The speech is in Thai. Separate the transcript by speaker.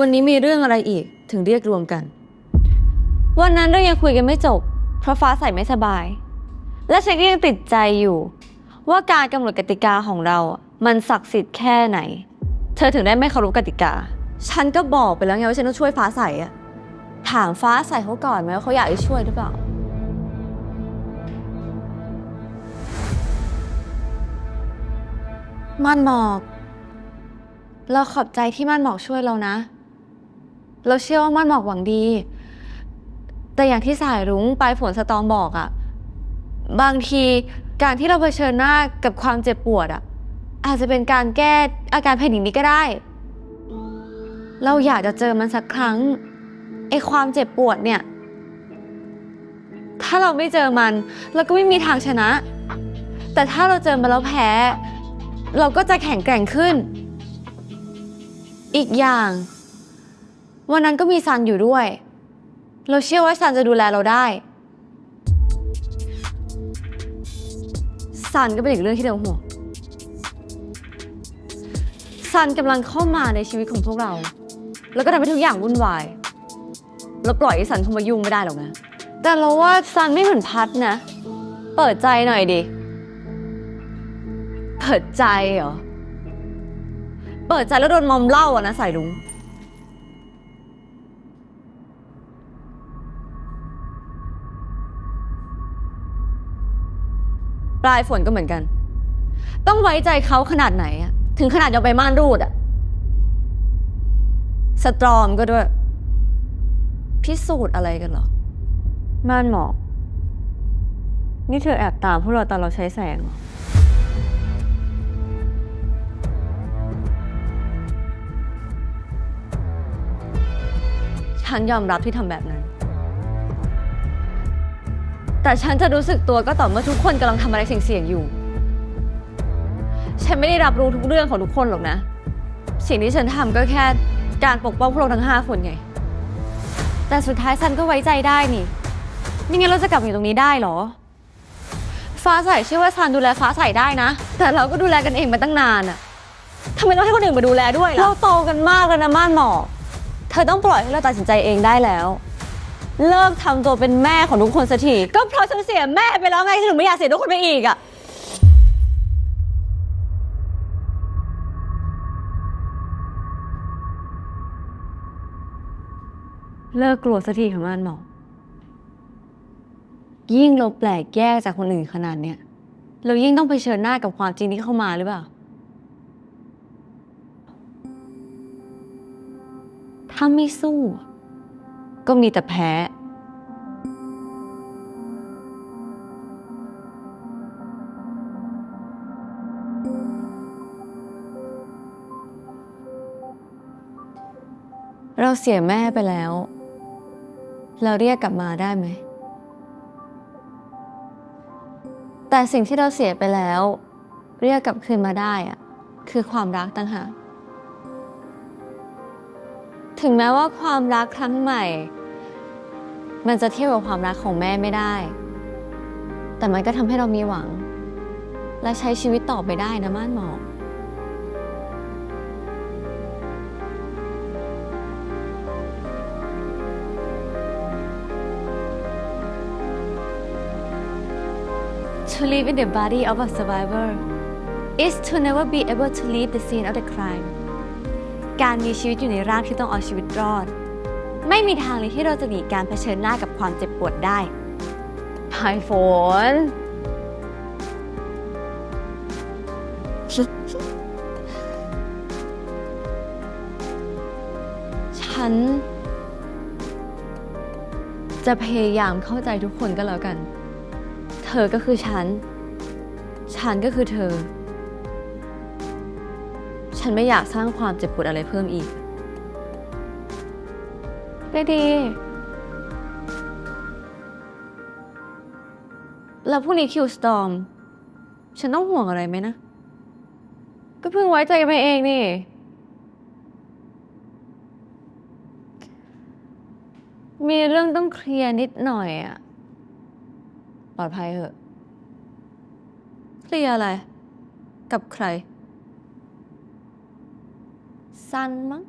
Speaker 1: วันนี้มีเรื่องอะไรอีกถึงเรียกรวมกัน วันนั้นเรายังคุยกันไม่จบ เพราะฟ้าใสไม่สบาย และฉันก็ยังติดใจอยู่ ว่าการกำหนดกติกาของเราอะมันศักดิ์สิทธิ์แค่ไหน เธอถึงได้ไม่เคารพกติกา ฉันก็บอกไปแล้วไงว่าฉันต้องช่วยฟ้าใสอะถามฟ้าใสเขาก่อนไหมว่าเขาอยากให้ช่วยหรือเปล่าม่านหมอก เราขอบใจที่ม่านหมอกช่วยเรานะ เราเชื่อว่าม่านหมอกหวังดี แต่อย่างที่สายรุ้งปลายฝนสตอมบอกอะบางทีการที่เราเผชิญหน้ากับความเจ็บปวดอะอาจจะเป็นการแก้อาการแผ่นดินนี้ก็ได้ เราอยากจะเจอมันสักครั้งไอความเจ็บปวดเนี่ย ถ้าเราไม่เจอมันเราก็ไม่มีทางชนะ แต่ถ้าเราเจอมันแล้วแพ้ เราก็จะแข็งแกร่งขึ้น อีกอย่าง วันนั้นก็มีซันอยู่ด้วย เราเชื่อว่าซันจะดูแลเราได้ซันก็เป็นอีกเรื่องที่เราห่วงซันกำลังเข้ามาในชีวิตของพวกเรา แล้วก็ทำให้ทุกอย่างวุ่นวาย เราปล่อยให้ซันเข้ามายุ่งไม่ได้หรอกนะ แต่เราว่าซันไม่เหมือนพัดนะ เปิดใจหน่อยดิ เปิดใจเหรอ เปิดใจแล้วโดนมอมเหล้าอะนะสายลุง ปลายฝนก็เหมือนกัน ต้องไว้ใจเขาขนาดไหนอะถึงขนาดยอมไปม่านรูดอะสตรอมก็ด้วย พิสูจน์อะไรกันเหรอ ม่านหมอกนี่เธอแอบตามพวกเราตอนเราใช้แสงเหรอ ฉันยอมรับที่ทำแบบนั้น แต่ฉันจะรู้สึกตัวก็ต่อเมื่อทุกคนกำลังทำอะไรเสี่ยงๆอยู่ ฉันไม่ได้รับรู้ทุกเรื่องของทุกคนหรอกนะ สิ่งที่ฉันทำก็แค่การปกป้องพวกเราทั้งห้าคนไง แต่สุดท้ายซันก็ไว้ใจได้นี่ไม่งั้นเราจะกลับมาอยู่ตรงนี้ได้เหรอ ฟ้าใสเชื่อว่าซันดูแลฟ้าใสได้นะ แต่เราก็ดูแลกันเองมาตั้งนานอะทำไมต้องให้คนอื่นมาดูแลด้วยล่ะ เราโตกันมากแล้วนะม่านหมอก เธอต้องปล่อยให้เราตัดสินใจเองได้แล้ว เลิกทำตัวเป็นแม่ของทุกคนสักทีก็เพราะฉันเสียแม่ไปแล้วไงฉันถึงไม่อยากเสียทุกคนไปอีกอะเลิกกลัวสักทีค่ะม่านหมอกยิ่งเราแปลกแยกจากคนอื่นขนาดเนี้ยเรายิ่งต้องไปเผชิญหน้ากับความจริงที่เข้ามาหรือเปล่า ถ้าไม่สู้ ก็มีแต่แพ้ เราเสียแม่ไปแล้ว เราเรียกกลับมาได้ไหม แต่สิ่งที่เราเสียไปแล้ว เรียกกลับคืนมาได้อะคือความรักต่างหาก ถึงแม้ว่าความรักครั้งใหม่ มันจะเทียบกับความรักของแม่ไม่ได้ แต่มันก็ทำให้เรามีหวัง และใช้ชีวิตต่อไปได้นะม่านหมอก To live in the body of a survivor is to never be able to leave the scene of the crime การมีชีวิตอยู่ในร่างที่ต้องเอาชีวิตรอด ไม่มีทางเลยที่เราจะหนีการเผชิญหน้ากับความเจ็บปวดได้พายฝน ฉัน จะพยายามเข้าใจทุกคนก็แล้วกัน เธอก็คือฉัน ฉันก็คือเธอ ฉันไม่อยากสร้างความเจ็บปวดอะไรเพิ่มอีกได้ดี แล้วพรุ่งนี้คิวสตอม ฉันต้องห่วงอะไรไหมนะ ก็เพิ่งไว้ใจกันไปเองนี่ มีเรื่องต้องเคลียร์นิดหน่อยอะปลอดภัยเหอะ เคลียร์อะไร กับใคร San.